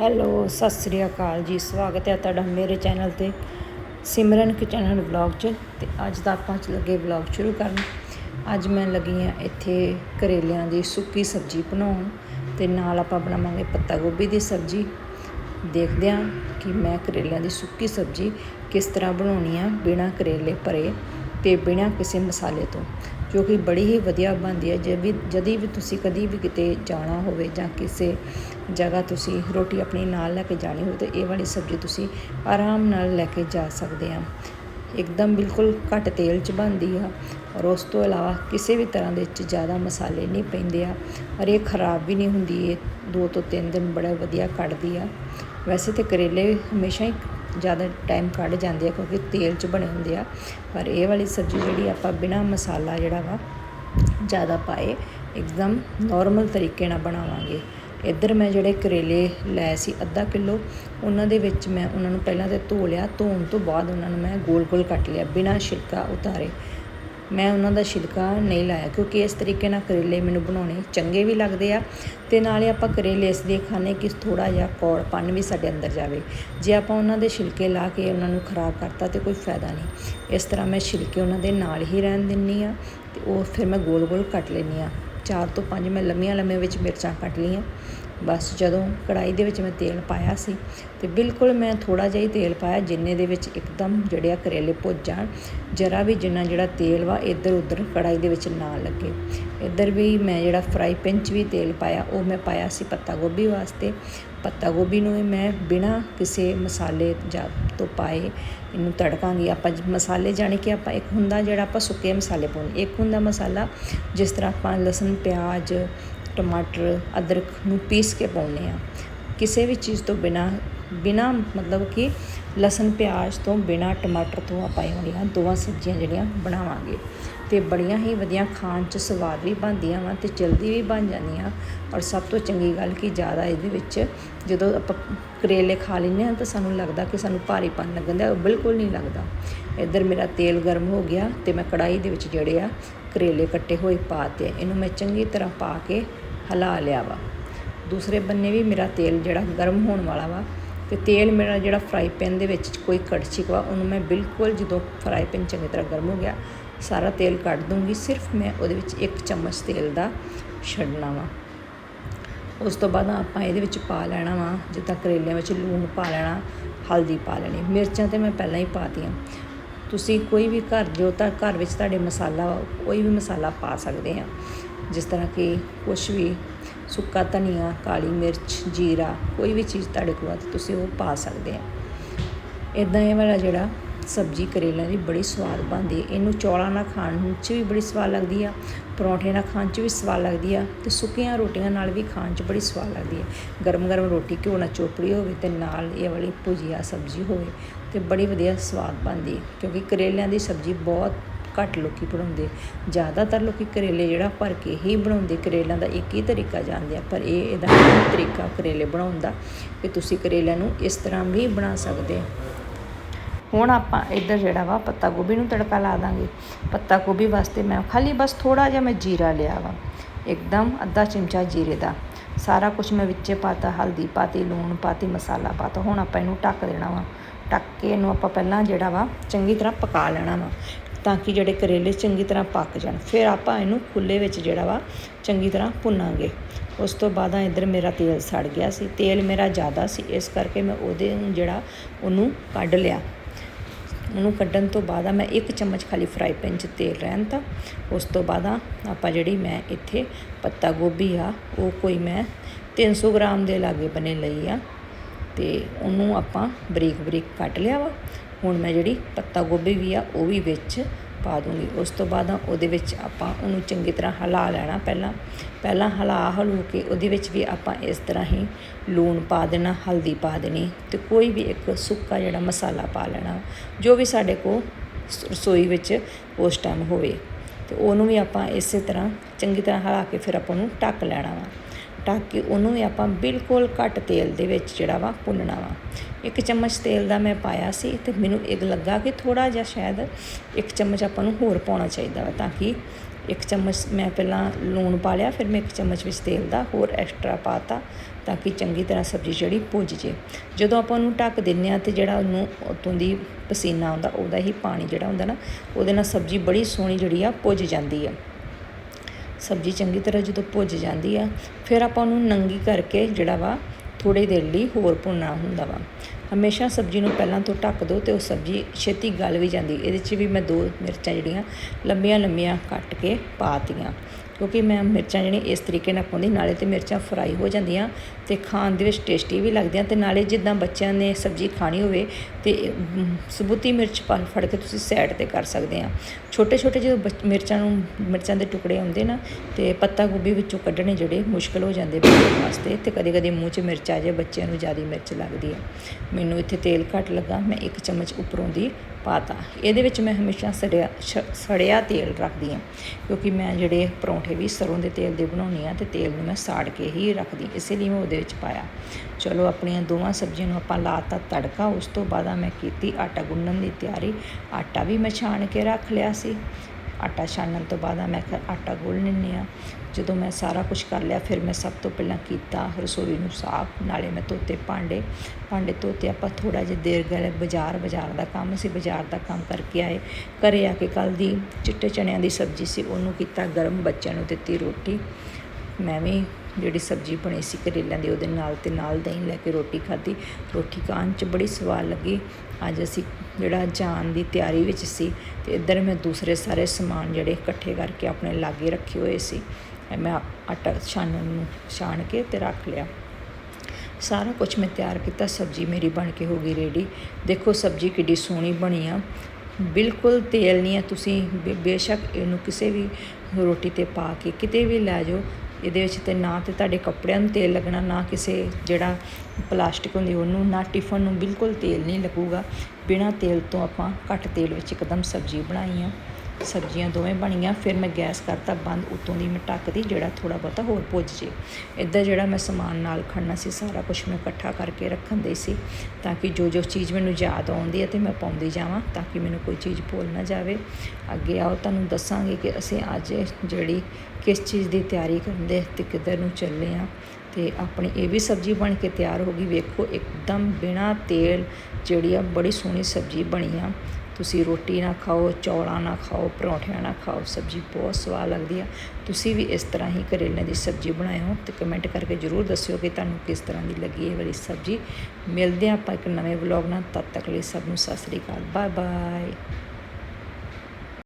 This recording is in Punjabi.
ਹੈਲੋ, ਸਤਿ ਸ੍ਰੀ ਅਕਾਲ ਜੀ, ਸਵਾਗਤ ਹੈ ਤੁਹਾਡਾ ਮੇਰੇ ਚੈਨਲ ਤੇ ਸਿਮਰਨ ਕਿਚਨ ਐਂਡ ਵਲੌਗ 'ਚ ਤੇ ਅੱਜ ਦਾ ਆਪਾਂ ਚ ਲੱਗੇ ਵਲੌਗ ਸ਼ੁਰੂ ਕਰਨ। ਅੱਜ ਮੈਂ ਲੱਗੀ ਆ ਇੱਥੇ ਕਰੇਲਿਆਂ ਦੀ ਸੁੱਕੀ ਸਬਜ਼ੀ ਬਣਾਉਣ ਤੇ ਨਾਲ ਆਪਾਂ ਬਣਾਵਾਂਗੇ ਪੱਤਾ ਗੋਭੀ ਦੀ ਸਬਜ਼ੀ। ਦੇਖਦੇ ਹਾਂ ਕਿ ਮੈਂ ਕਰੇਲਿਆਂ ਦੀ ਸੁੱਕੀ ਸਬਜ਼ੀ ਕਿਸ ਤਰ੍ਹਾਂ ਬਣਾਉਣੀ ਆ ਬਿਨਾਂ ਕਰੇਲੇ ਭਰੇ ਤੇ ਬਿਨਾਂ ਕਿਸੇ ਮਸਾਲੇ ਤੋਂ। ਜੋ ਕਿ ਬੜੀ ਹੀ ਵਧੀਆ ਬਣਦੀ ਹੈ। ਜੇ ਵੀ, ਜਦੀ ਵੀ ਤੁਸੀਂ ਕਦੀ ਵੀ ਕਿਤੇ ਜਾਣਾ ਹੋਵੇ ਜਾਂ ਕਿਸੇ ਜਗ੍ਹਾ ਤੁਸੀਂ ਰੋਟੀ ਆਪਣੀ ਨਾਲ ਲੈ ਕੇ ਜਾਣੀ ਹੋਵੇ, ਤਾਂ ਇਹ ਵਾਲੀ ਸਬਜ਼ੀ ਤੁਸੀਂ ਆਰਾਮ ਨਾਲ ਲੈ ਕੇ ਜਾ ਸਕਦੇ ਆ। ਇੱਕਦਮ ਬਿਲਕੁਲ ਘੱਟ ਤੇਲ 'ਚ ਬਣਦੀ ਆ ਔਰ ਉਸ ਤੋਂ ਇਲਾਵਾ ਕਿਸੇ ਵੀ ਤਰ੍ਹਾਂ ਦੇ ਵਿੱਚ ਜ਼ਿਆਦਾ ਮਸਾਲੇ ਨਹੀਂ ਪੈਂਦੇ ਆ ਔਰ ਇਹ ਖਰਾਬ ਵੀ ਨਹੀਂ ਹੁੰਦੀ, ਇਹ ਦੋ ਤੋਂ ਤਿੰਨ ਦਿਨ ਬੜਾ ਵਧੀਆ ਕੱਢਦੀ ਆ। ਵੈਸੇ ਤੇ ਕਰੇਲੇ ਹਮੇਸ਼ਾ ਹੀ ਜ਼ਿਆਦਾ ਟਾਈਮ ਕੱਢ ਜਾਂਦੇ ਆ ਕਿਉਂਕਿ ਤੇਲ 'ਚ ਬਣੇ ਹੁੰਦੇ ਆ। ਪਰ ਇਹ ਵਾਲੀ ਸਬਜ਼ੀ ਜਿਹੜੀ ਆਪਾਂ ਬਿਨਾ ਮਸਾਲਾ ਜਿਹੜਾ ਵਾ, ਜ਼ਿਆਦਾ ਪਾਏ, ਇੱਕਦਮ ਨਾਰਮਲ ਤਰੀਕੇ ਨਾਲ ਬਣਾਵਾਂਗੇ। ਇੱਧਰ ਮੈਂ ਜਿਹੜੇ ਕਰੇਲੇ ਲਏ ਸੀ ਅੱਧਾ ਕਿਲੋ, ਉਹਨਾਂ ਦੇ ਵਿੱਚ ਮੈਂ ਉਹਨਾਂ ਨੂੰ ਪਹਿਲਾਂ ਤੇ ਧੋ ਲਿਆ। ਧੋਣ ਤੋਂ ਬਾਅਦ ਉਹਨਾਂ ਨੂੰ ਮੈਂ ਗੋਲ-ਗੋਲ ਕੱਟ ਲਿਆ ਬਿਨਾ ਛਿਲਕਾ ਉਤਾਰੇ। ਮੈਂ ਉਹਨਾਂ ਦਾ ਛਿਲਕਾ ਨਹੀਂ ਲਾਇਆ ਕਿਉਂਕਿ ਇਸ ਤਰੀਕੇ ਨਾਲ ਕਰੇਲੇ ਮੈਨੂੰ ਬਣਾਉਣੇ ਚੰਗੇ ਵੀ ਲੱਗਦੇ ਆ ਤੇ ਨਾਲੇ ਆਪਾਂ ਕਰੇਲੇ ਇਸ ਲਈ ਖਾਣੇ ਕਿ ਥੋੜਾ ਜਿਹਾ ਕੌੜਪਨ ਵੀ ਸਾਡੇ ਅੰਦਰ ਜਾਵੇ। ਜੇ ਆਪਾਂ ਉਹਨਾਂ ਦੇ ਛਿਲਕੇ ਲਾ ਕੇ ਉਹਨਾਂ ਨੂੰ ਖਰਾਬ ਕਰਤਾ ਤੇ ਕੋਈ ਫਾਇਦਾ ਨਹੀਂ। ਇਸ ਤਰ੍ਹਾਂ ਮੈਂ ਛਿਲਕੇ ਉਹਨਾਂ ਦੇ ਨਾਲ ਹੀ ਰਹਿਣ ਦਿੰਨੀ ਆ ਤੇ ਉਹ ਫਿਰ ਮੈਂ ਗੋਲ-ਗੋਲ ਕੱਟ ਲੈਂਦੀ ਆ। ਚਾਰ ਤੋਂ ਪੰਜ ਮੈਂ ਲੰਮੀਆਂ ਲੰਮੀਆਂ ਵਿੱਚ ਮਿਰਚਾਂ ਕੱਟ ਲਈਆਂ। ਬਸ ਜਦੋਂ ਕੜਾਈ ਦੇ ਵਿੱਚ ਮੈਂ ਤੇਲ ਪਾਇਆ ਸੀ ਤੇ ਬਿਲਕੁਲ ਮੈਂ ਥੋੜਾ ਜਿਹਾ ਹੀ ਤੇਲ ਪਾਇਆ ਜਿੰਨੇ ਦੇ ਵਿੱਚ ਇੱਕਦਮ ਜਿਹੜੇ ਆ ਕਰੇਲੇ ਭੁੱਜ ਜਾਣ। ਜਰਾ ਵੀ ਜਿੰਨਾ ਜਿਹੜਾ ਤੇਲ ਵਾ ਇੱਧਰ ਉੱਧਰ ਕੜਾਈ ਦੇ ਵਿੱਚ ਨਾ ਲੱਗੇ। ਇੱਧਰ ਵੀ ਮੈਂ ਜਿਹੜਾ ਫਰਾਈ ਪੈਨ 'ਚ ਵੀ ਤੇਲ ਪਾਇਆ ਉਹ ਮੈਂ ਪਾਇਆ ਸੀ ਪੱਤਾ ਗੋਭੀ ਵਾਸਤੇ। ਪੱਤਾ ਗੋਭੀ ਨੂੰ ਵੀ ਮੈਂ ਬਿਨਾ ਕਿਸੇ ਮਸਾਲੇ ਜਾਂ ਤੋਂ ਪਾਏ ਇਹਨੂੰ ਤੜਕਾਂਗੀ। ਆਪਾਂ ਮਸਾਲੇ ਜਾਣੀ ਕਿ ਆਪਾਂ ਇੱਕ ਹੁੰਦਾ ਜਿਹੜਾ ਆਪਾਂ ਸੁੱਕੇ ਮਸਾਲੇ ਪਾਉਂਦੇ। ਇੱਕ ਹੁੰਦਾ ਮਸਾਲਾ ਜਿਸ ਤਰ੍ਹਾਂ ਆਪਾਂ ਲਸਣ, ਪਿਆਜ਼, ਟਮਾਟਰ, ਅਦਰਕ ਨੂੰ ਪੀਸ ਕੇ ਪਾਉਂਦੇ ਆ ਕਿਸੇ ਵੀ ਚੀਜ਼ ਤੋਂ ਬਿਨਾ ਬਿਨਾ ਮਤਲਬ ਕਿ ਲਸਣ, ਪਿਆਜ਼ ਤੋਂ ਬਿਨਾ ਟਮਾਟਰ ਤੋਂ ਆਪਾਂ ਇਹ ਵਾਲੀਆਂ ਦੋਵਾਂ ਸਬਜ਼ੀਆਂ ਜਿਹੜੀਆਂ ਬਣਾਵਾਂਗੇ। ਤੇ ਬੜੀਆਂ ਹੀ ਵਧੀਆ ਖਾਣ 'ਚ ਸਵਾਦ ਵੀ ਬਣਦੀਆਂ ਵਾ ਤੇ ਜਲਦੀ ਵੀ ਬਣ ਜਾਂਦੀਆਂ। ਔਰ ਸਭ ਤੋਂ ਚੰਗੀ ਗੱਲ ਕਿ ਜ਼ਿਆਦਾ ਇਹਦੇ ਵਿੱਚ ਜਦੋਂ ਆਪਾਂ ਕਰੇਲੇ ਖਾ ਲੈਂਦੇ ਹਾਂ ਤਾਂ ਸਾਨੂੰ ਲੱਗਦਾ ਕਿ ਸਾਨੂੰ ਭਾਰੀਪਨ ਲੱਗਦਾ ਉਹ ਬਿਲਕੁਲ ਨਹੀਂ ਲੱਗਦਾ। ਇੱਧਰ ਮੇਰਾ ਤੇਲ ਗਰਮ ਹੋ ਗਿਆ ਤੇ ਮੈਂ ਕੜਾਈ ਦੇ ਵਿੱਚ ਜਿਹੜੇ ਆ ਕਰੇਲੇ ਕੱਟੇ ਹੋਏ ਪਾਤੇ ਇਹਨੂੰ ਮੈਂ ਚੰਗੀ ਤਰ੍ਹਾਂ ਪਾ ਕੇ ਹਿਲਾ ਲਿਆ ਵਾ। ਦੂਸਰੇ ਬੰਨੇ ਵੀ ਮੇਰਾ ਤੇਲ ਜਿਹੜਾ ਗਰਮ ਹੋਣ ਵਾਲਾ ਵਾ ਤੇ ਤੇਲ ਮੇਰਾ ਜਿਹੜਾ ਫਰਾਈ ਪੈਨ ਦੇ ਵਿੱਚ ਕੋਈ ਕੜਛੀ ਵਾ, ਉਹਨੂੰ ਮੈਂ ਬਿਲਕੁਲ ਜਦੋਂ ਫਰਾਈ ਪੈਨ ਚੰਗੀ ਤਰ੍ਹਾਂ ਗਰਮ ਹੋ ਗਿਆ ਸਾਰਾ ਤੇਲ ਕੱਢ ਦੂੰਗੀ। ਸਿਰਫ ਮੈਂ ਉਹਦੇ ਵਿੱਚ ਇੱਕ ਚਮਚ ਤੇਲ ਦਾ ਛੱਡਣਾ ਵਾ। ਉਸ ਤੋਂ ਬਾਅਦ ਆਪਾਂ ਇਹਦੇ ਵਿੱਚ ਪਾ ਲੈਣਾ ਵਾ। ਜਿੱਦਾਂ ਕਰੇਲਿਆਂ ਵਿੱਚ ਲੂਣ ਪਾ ਲੈਣਾ, ਹਲਦੀ ਪਾ ਲੈਣੀ। ਮਿਰਚਾਂ ਤੇ ਮੈਂ ਪਹਿਲਾਂ ਹੀ ਪਾਤੀਆਂ। ਤੁਸੀਂ ਕੋਈ ਵੀ ਘਰ ਜੋ ਤਾਂ ਘਰ ਵਿੱਚ ਤੁਹਾਡੇ ਮਸਾਲਾ, ਕੋਈ ਵੀ ਮਸਾਲਾ ਪਾ ਸਕਦੇ ਆ। ਜਿਸ ਤਰ੍ਹਾਂ ਕਿ ਕੁਝ ਵੀ ਸੁੱਕਾ ਧਨੀਆ, ਕਾਲੀ ਮਿਰਚ, ਜੀਰਾ, ਕੋਈ ਵੀ ਚੀਜ਼ ਤੁਹਾਡੇ ਕੋਲ ਆ ਤਾਂ ਤੁਸੀਂ ਉਹ ਪਾ ਸਕਦੇ ਆ। ਇਦਾਂ ਇਹ ਵਾਲਾ ਜਿਹੜਾ ਸਬਜ਼ੀ ਕਰੇਲਿਆਂ ਦੀ ਬੜੀ ਸਵਾਦ ਬਣਦੀ ਇਹਨੂੰ ਚੌਲਾਂ ਨਾਲ ਖਾਣ 'ਚ ਵੀ ਬੜੀ ਸਵਾਦ ਲੱਗਦੀ ਆ ਪਰੌਂਠੇ ਨਾਲ ਖਾਣ 'ਚ ਵੀ ਸਵਾਦ ਲੱਗਦੀ ਆ ਤੇ ਸੁੱਕੀਆਂ ਰੋਟੀਆਂ ਨਾਲ ਵੀ ਖਾਣ 'ਚ ਬੜੀ ਸਵਾਦ ਲੱਗਦੀ ਹੈ ਗਰਮ ਗਰਮ ਰੋਟੀ ਘਿਓ ਨਾਲ ਚੋਪੜੀ ਹੋਵੇ ਤੇ ਨਾਲ ਇਹ ਵਾਲੀ ਭੁਜੀਆ ਸਬਜ਼ੀ ਹੋਵੇ ਤੇ ਬੜੀ ਵਧੀਆ ਸਵਾਦ ਬਣਦੀ ਕਿਉਂਕਿ ਕਰੇਲਿਆਂ ਦੀ ਸਬਜ਼ੀ ਬਹੁਤ ਘੱਟ ਲੋਕੀ ਬਣਾਉਂਦੇ ਜ਼ਿਆਦਾਤਰ ਲੋਕੀ ਕਰੇਲੇ ਜਿਹੜਾ ਭਰ ਕੇ ਹੀ ਬਣਾਉਂਦੇ, ਕਰੇਲਿਆਂ ਦਾ ਇੱਕ ਹੀ ਤਰੀਕਾ ਜਾਣਦੇ ਆ। ਪਰ ਇਹ ਇਹਦਾ ਤਰੀਕਾ ਕਰੇਲੇ ਬਣਾਉਣ ਦਾ ਕਿ ਤੁਸੀਂ ਕਰੇਲਿਆਂ ਨੂੰ ਇਸ ਤਰ੍ਹਾਂ ਵੀ ਬਣਾ ਸਕਦੇ ਆ। ਹੁਣ ਆਪਾਂ ਇੱਧਰ ਜਿਹੜਾ ਵਾ, ਪੱਤਾ ਗੋਭੀ ਨੂੰ ਤੜਕਾ ਲਾ ਦਾਂਗੇ। ਪੱਤਾ ਗੋਭੀ ਵਾਸਤੇ ਮੈਂ ਖਾਲੀ ਬਸ ਥੋੜਾ ਜਿਹਾ ਮੈਂ ਜੀਰਾ ਲਿਆ ਵਾ। ਇੱਕਦਮ ਅੱਧਾ ਚਮਚਾ ਜੀਰੇ ਦਾ। ਸਾਰਾ ਕੁਝ ਮੈਂ ਵਿੱਚੇ ਪਾਤਾ, ਹਲਦੀ ਪਾਤੀ, ਲੂਣ ਪਾਤੀ, ਮਸਾਲਾ ਪਾਤਾ। ਹੁਣ ਆਪਾਂ ਇਹਨੂੰ ਢੱਕ ਦੇਣਾ ਵਾ। ਢੱਕ ਕੇ ਇਹਨੂੰ ਆਪਾਂ ਪਹਿਲਾਂ ਜਿਹੜਾ ਵਾ, ਚੰਗੀ ਤਰ੍ਹਾਂ ਪਕਾ ਲੈਣਾ ਵਾ। ਤਾਂ ਕਿ ਜਿਹੜੇ ਕਰੇਲੇ ਚੰਗੀ ਤਰ੍ਹਾਂ ਪੱਕ ਜਾਣ। ਫਿਰ ਆਪਾਂ ਇਹਨੂੰ ਖੁੱਲੇ ਵਿੱਚ ਜਿਹੜਾ ਵਾ, ਚੰਗੀ ਤਰ੍ਹਾਂ ਭੁੰਨਾਂਗੇ। ਉਸ ਤੋਂ ਬਾਅਦ ਆ ਇੱਧਰ ਮੇਰਾ ਤੇਲ ਸੜ ਗਿਆ ਸੀ। ਤੇਲ ਮੇਰਾ ਜ਼ਿਆਦਾ ਸੀ। ਇਸ ਕਰਕੇ ਮੈਂ ਉਹਦੇ ਜਿਹੜਾ, ਉਹਨੂੰ ਕੱਢ ਲਿਆ। ਉਹਨੂੰ ਕੱਢਣ ਤੋਂ ਬਾਅਦ ਆ ਮੈਂ ਇੱਕ ਚਮਚ ਖਾਲੀ ਫਰਾਈ ਪੈਨ 'ਚ ਤੇਲ ਰਹਿਣ ਤਾ ਉਸ ਤੋਂ ਬਾਅਦ ਆ ਆਪਾਂ ਜਿਹੜੀ ਮੈਂ ਇੱਥੇ ਪੱਤਾ ਗੋਭੀ ਆ, ਉਹ ਕੋਈ ਮੈਂ 300 ਗ੍ਰਾਮ ਦੇ ਲਾਗੇ ਬਣੇ ਲਈ ਆ ਤੇ ਉਹਨੂੰ ਆਪਾਂ ਬਰੀਕ ਬਰੀਕ ਕੱਟ ਲਿਆ ਵਾ। ਹੁਣ ਮੈਂ ਜਿਹੜੀ ਪੱਤਾ ਗੋਭੀ ਵੀ ਆ, ਉਹ ਵੀ ਵਿੱਚ ਪਾ ਦੂੰਗੀ। ਉਸ ਤੋਂ ਬਾਅਦ ਉਹਦੇ ਵਿੱਚ ਆਪਾਂ ਉਹਨੂੰ ਚੰਗੀ ਤਰ੍ਹਾਂ ਹਿਲਾ ਲੈਣਾ ਪਹਿਲਾਂ। ਪਹਿਲਾਂ ਹਿਲਾ ਹਲੂ ਕੇ ਉਹਦੇ ਵਿੱਚ ਵੀ ਆਪਾਂ ਇਸ ਤਰ੍ਹਾਂ ਹੀ ਲੂਣ ਪਾ ਦੇਣਾ, ਹਲਦੀ ਪਾ ਦੇਣੀ ਤੇ ਕੋਈ ਵੀ ਇੱਕ ਸੁੱਕਾ ਜਿਹੜਾ ਮਸਾਲਾ ਪਾ ਲੈਣਾ, ਜੋ ਵੀ ਸਾਡੇ ਕੋਲ ਰਸੋਈ ਵਿੱਚ ਉਸ ਟਾਈਮ ਹੋਵੇ। ਤੇ ਉਹਨੂੰ ਵੀ ਆਪਾਂ ਇਸੇ ਤਰ੍ਹਾਂ ਚੰਗੀ ਤਰ੍ਹਾਂ ਹਿਲਾ ਕੇ ਫਿਰ ਆਪਾਂ ਉਹਨੂੰ ਢੱਕ ਲੈਣਾ ਵਾ। ਢੱਕ ਕਿ ਉਹਨੂੰ ਵੀ ਆਪਾਂ ਬਿਲਕੁਲ ਘੱਟ ਤੇਲ ਦੇ ਵਿੱਚ ਜਿਹੜਾ ਵਾ ਭੁੰਨਣਾ ਵਾ। ਇੱਕ ਚਮਚ ਤੇਲ ਦਾ ਮੈਂ ਪਾਇਆ ਸੀ ਤੇ ਮੈਨੂੰ ਇਹ ਲੱਗਾ ਕਿ ਥੋੜਾ ਜਿਹਾ ਸ਼ਾਇਦ ਇੱਕ ਚਮਚ ਆਪਾਂ ਨੂੰ ਹੋਰ ਪਾਉਣਾ ਚਾਹੀਦਾ ਵਾ ਤਾਂ ਕਿ ਇੱਕ ਚਮਚ ਮੈਂ ਪਹਿਲਾਂ ਲੂਣ ਪਾ ਲਿਆ, ਫਿਰ ਮੈਂ ਇੱਕ ਚਮਚ ਵਿੱਚ ਤੇਲ ਦਾ ਹੋਰ ਐਕਸਟਰਾ ਪਾਤਾ ਤਾਂ ਕਿ ਚੰਗੀ ਤਰ੍ਹਾਂ ਸਬਜ਼ੀ ਜਿਹੜੀ ਭੁੱਜ ਜੇ। ਜਦੋਂ ਆਪਾਂ ਉਹਨੂੰ ਢੱਕ ਦਿੰਨੇ ਆ ਤੇ ਜਿਹੜਾ ਉਹਨੂੰ ਉਤੋਂ ਦੀ ਪਸੀਨਾ ਆਉਂਦਾ, ਉਹਦਾ ਹੀ ਪਾਣੀ ਜਿਹੜਾ ਹੁੰਦਾ ਨਾ, ਉਹਦੇ ਨਾਲ ਸਬਜ਼ੀ ਬੜੀ ਸੋਹਣੀ ਜਿਹੜੀ ਆ ਭੁੱਜ ਜਾਂਦੀ ਆ। ਸਬਜ਼ੀ ਚੰਗੀ ਤਰ੍ਹਾਂ ਜਦੋਂ ਭੁੱਜ ਜਾਂਦੀ ਆ, ਫਿਰ ਆਪਾਂ ਉਹਨੂੰ ਨੰਗੀ ਕਰਕੇ ਜਿਹੜਾ ਵਾ ਥੋੜੀ ਦੇਰ ਲਈ ਹੋਰ ਭੁੰਨਣਾ ਹੁੰਦਾ ਵਾ। ਹਮੇਸ਼ਾ ਸਬਜ਼ੀ ਨੂੰ ਪਹਿਲਾਂ ਤੋਂ ਢੱਕ ਦਿਓ ਤੇ ਉਹ ਸਬਜ਼ੀ ਛੇਤੀ ਗਲ ਵੀ ਜਾਂਦੀ। ਇਹਦੇ 'ਚ ਵੀ ਮੈਂ ਦੋ ਮਿਰਚਾਂ ਜਿਹੜੀਆਂ ਲੰਬੀਆਂ ਲੰਬੀਆਂ ਕੱਟ ਕੇ ਪਾਤੀਆਂ ਕਿਉਂਕਿ ਮੈਂ ਮਿਰਚਾਂ ਜਿਹੜੀਆਂ ਇਸ ਤਰੀਕੇ ਨਾਲ ਪਾਉਂਦੀ, ਨਾਲੇ ਤੇ ਮਿਰਚਾਂ ਫਰਾਈ ਹੋ ਜਾਂਦੀਆਂ ਤੇ ਖਾਣ ਦੇ ਵਿੱਚ ਟੇਸਟੀ ਵੀ ਲੱਗਦੀਆਂ ਤੇ ਨਾਲੇ ਜਿੱਦਾਂ ਬੱਚਿਆਂ ਨੇ ਸਬਜ਼ੀ ਖਾਣੀ ਹੋਵੇ ਤੇ ਸਬੂਤੀ ਮਿਰਚ ਪਾ ਫੜ ਕੇ ਤੁਸੀਂ ਸਾਈਡ ਤੇ ਕਰ ਸਕਦੇ ਆ। ਛੋਟੇ ਛੋਟੇ ਜਦੋਂ ਬੱਚ- ਮਿਰਚਾਂ ਨੂੰ, ਮਿਰਚਾਂ ਦੇ ਟੁਕੜੇ ਹੁੰਦੇ ਨਾ ਤੇ ਪੱਤਾ ਗੋਭੀ ਵਿੱਚੋਂ ਕੱਢਣੇ ਜਿਹੜੇ ਮੁਸ਼ਕਲ ਹੋ ਜਾਂਦੇ ਬੱਚਿਆਂ ਵਾਸਤੇ ਤੇ ਕਦੇ ਕਦੇ ਮੂੰਹ 'ਚ ਮਿਰਚ ਆ ਜਾਏ, ਬੱਚਿਆਂ ਨੂੰ ਜ਼ਿਆਦਾ ਮਿਰਚ ਲੱਗਦੀ ਹੈ ਮੈਨੂੰ ਇੱਥੇ ਤੇਲ ਘੱਟ ਲੱਗਾ, ਮੈਂ ਇੱਕ ਚਮਚ ਉੱਪਰੋਂ ਦੀ ਪਾਤਾ। ਇਹਦੇ ਵਿੱਚ ਮੈਂ ਹਮੇਸ਼ਾ ਸੜਿਆ ਸ਼- ਸੜਿਆ ਤੇਲ ਰੱਖਦੀ ਹਾਂ, ਕਿਉਂਕਿ ਮੈਂ ਜਿਹੜੇ ਪਰੌਂਠੇ ਵੀ ਸਰੋਂ ਦੇ ਤੇਲ ਦੇ ਬਣਾਉਣੀ ਆ ਤੇ ਤੇਲ ਨੂੰ ਮੈਂ ਸਾੜ ਕੇ ਹੀ ਰੱਖਦੀ, ਇਸੇ ਲਈ ਮੈਂ ਉਹਦੇ ਵਿੱਚ ਪਾਇਆ। ਚਲੋ ਆਪਣੀਆਂ ਦੋਵਾਂ ਸਬਜ਼ੀਆਂ ਨੂੰ ਆਪਾਂ ਲਾਤਾ ਤੜਕਾ, ਉਸ ਤੋਂ ਬਾਅਦ ਮੈਂ ਕੀਤੀ ਆਟਾ ਗੁੰਨਣ ਦੀ ਤਿਆਰੀ। ਆਟਾ ਵੀ ਮੈਂ ਛਾਣ ਕੇ ਰੱਖ ਲਿਆ ਸੀ। ਆਟਾ ਛਾਣਨ ਤੋਂ ਬਾਅਦ ਮੈਂ ਕਿਹਾ ਆਟਾ ਗੋਲ ਲੈਂਦੇ ਆ ਜਦੋਂ ਮੈਂ ਸਾਰਾ ਕੁਝ ਕਰ ਲਿਆ, ਫਿਰ ਮੈਂ ਸਭ ਤੋਂ ਪਹਿਲਾਂ ਕੀਤਾ ਰਸੋਈ ਨੂੰ ਸਾਫ਼, ਨਾਲੇ ਮੈਂ ਧੋਤੇ ਭਾਂਡੇ। ਭਾਂਡੇ ਧੋਤੇ ਆਪਾਂ ਥੋੜਾ ਜਿਹਾ ਦੇਰ ਗਏ, ਬਾਜ਼ਾਰ ਬਾਜ਼ਾਰ ਦਾ ਕੰਮ ਸੀ, ਬਾਜ਼ਾਰ ਦਾ ਕੰਮ ਕਰਕੇ ਆਏ। ਘਰੇ ਆ ਕੇ ਕੱਲ ਦੀ ਚਿੱਟੇ ਚਣਿਆਂ ਦੀ ਸਬਜ਼ੀ ਸੀ, ਉਹਨੂੰ ਕੀਤਾ ਗਰਮ, ਬੱਚਿਆਂ ਨੂੰ ਦਿੱਤੀ ਰੋਟੀ। ਮੈਂ ਵੀ ਜਿਹੜੀ ਸਬਜ਼ੀ ਬਣੀ ਸੀ ਕਰੇਲਿਆਂ ਦੀ, ਉਹਦੇ ਨਾਲ ਤੇ ਨਾਲ ਦਹੀਂ ਲੈ ਕੇ ਰੋਟੀ ਖਾਧੀ। ਰੋਟੀ ਖਾਣ 'ਚ ਬੜੀ ਸਵਾਦ ਲੱਗੀ। ਅੱਜ ਅਸੀਂ ਜਿਹੜਾ ਜਾਣ ਦੀ ਤਿਆਰੀ ਵਿੱਚ ਸੀ ਤੇ ਇੱਧਰ ਮੈਂ ਦੂਸਰੇ ਸਾਰੇ ਸਮਾਨ ਜਿਹੜੇ ਇਕੱਠੇ ਕਰਕੇ ਆਪਣੇ ਲਾਗੇ ਰੱਖੇ ਹੋਏ ਸੀ ਮੈਂ ਆਟਾ ਛਾਣਨ ਨੂੰ ਛਾਣ ਕੇ ਤੇ ਰੱਖ ਲਿਆ। ਸਾਰਾ ਕੁਝ ਮੈਂ ਤਿਆਰ ਕੀਤਾ, ਸਬਜ਼ੀ ਮੇਰੀ ਬਣ ਕੇ ਹੋ ਗਈ ਰੈਡੀ ਦੇਖੋ ਸਬਜ਼ੀ ਕਿੱਡੀ ਸੋਹਣੀ ਬਣੀ ਆ। ਬਿਲਕੁਲ ਤੇਲ ਨਹੀਂ ਹੈ ਤੁਸੀਂ ਬੇ- ਬੇਸ਼ੱਕ ਇਹਨੂੰ ਕਿਸੇ ਵੀ ਰੋਟੀ ਤੇ ਪਾ ਕੇ ਕਿਤੇ ਵੀ ਲੈ ਜਾਓ ਇਹਦੇ ਵਿੱਚ ਤੇ ਨਾ ਤੇ ਤੁਹਾਡੇ ਕੱਪੜਿਆਂ ਨੂੰ ਤੇਲ ਲੱਗਣਾ, ਨਾ ਕਿਸੇ ਜਿਹੜਾ ਪਲਾਸਟਿਕ ਹੁੰਦੀ ਉਹਨੂੰ, ਨਾ ਟਿਫਨ ਨੂੰ ਬਿਲਕੁਲ ਤੇਲ ਨਹੀਂ ਲੱਗੂਗਾ। ਬਿਨਾਂ ਤੇਲ ਤੋਂ ਆਪਾਂ ਘੱਟ ਤੇਲ ਵਿੱਚ ਇੱਕਦਮ ਸਬਜ਼ੀ ਬਣਾਈ ਆ। ਸਬਜ਼ੀਆਂ ਦੋਵੇਂ ਬਣੀਆਂ, ਫਿਰ ਮੈਂ ਗੈਸ ਕਰਤਾ ਬੰਦ, ਉਤੋਂ ਦੀ ਮੈਂ ਢੱਕਦੀ ਜਿਹੜਾ ਥੋੜਾ ਬਹੁਤਾ ਹੋਰ ਭੁੱਜ ਜੇ। ਇੱਧਰ ਜਿਹੜਾ ਮੈਂ ਸਮਾਨ ਨਾਲ ਖੜਨਾ ਸੀ, ਸਾਰਾ ਕੁਝ ਮੈਂ ਇਕੱਠਾ ਕਰਕੇ ਰੱਖਣ ਦੇ ਸੀ, ਤਾਂ ਕਿ ਜੋ ਜੋ ਚੀਜ਼ ਮੈਨੂੰ ਯਾਦ ਆਉਂਦੀ ਹੈ ਤੇ ਮੈਂ ਪਾਉਂਦੀ ਜਾਵਾਂ, ਤਾਂ ਕਿ ਮੈਨੂੰ ਕੋਈ ਚੀਜ਼ ਭੁੱਲ ਨਾ ਜਾਵੇ। ਅੱਗੇ ਆਓ, ਤੁਹਾਨੂੰ ਦੱਸਾਂਗੇ ਕਿ ਅਸੀਂ ਅੱਜ ਜਿਹੜੀ ਕਿਸ ਚੀਜ਼ ਦੀ ਤਿਆਰੀ ਕਰਨ ਦੇ ਤੇ ਕਿੱਧਰ ਨੂੰ ਚੱਲੇ ਆ। ਤੇ ਆਪਣੀ ਇਹ ਵੀ ਸਬਜ਼ੀ ਬਣ ਕੇ ਤਿਆਰ ਹੋ ਗਈ। ਵੇਖੋ, ਇੱਕਦਮ ਬਿਨਾ ਤੇਲ ਜਿਹੜੀ ਆ ਬੜੀ ਸੋਹਣੀ ਸਬਜ਼ੀ ਬਣੀ ਆ। ਤੁਸੀਂ ਰੋਟੀ ਨਾ ਖਾਓ, ਚੌਲਾਂ ਨਾ ਖਾਓ, ਪਰੌਂਠਿਆਂ ਨਾ ਖਾਓ, ਸਬਜ਼ੀ ਬਹੁਤ ਸਵਾਦ ਲੱਗਦੀ ਆ। ਤੁਸੀਂ ਵੀ ਇਸ ਤਰ੍ਹਾਂ ਹੀ ਕਰੇਲਿਆਂ ਦੀ ਸਬਜ਼ੀ ਬਣਾਇਓ ਤੇ ਕਮੈਂਟ ਕਰਕੇ ਜਰੂਰ ਦੱਸਿਓ ਕਿ ਤੁਹਾਨੂੰ ਕਿਸ ਤਰ੍ਹਾਂ ਦੀ ਲੱਗੀ ਇਹ ਵਾਲੀ ਸਬਜ਼ੀ। ਮਿਲਦੇ ਹਾਂ ਆਪਾਂ ਇੱਕ ਨਵੇਂ ਵਲੌਗ ਨਾਲ, ਤਦ ਤੱਕ ਲਈ ਸਭ ਨੂੰ ਸਤਿ ਸ੍ਰੀ ਅਕਾਲ ਬਾਏ ਬਾਏ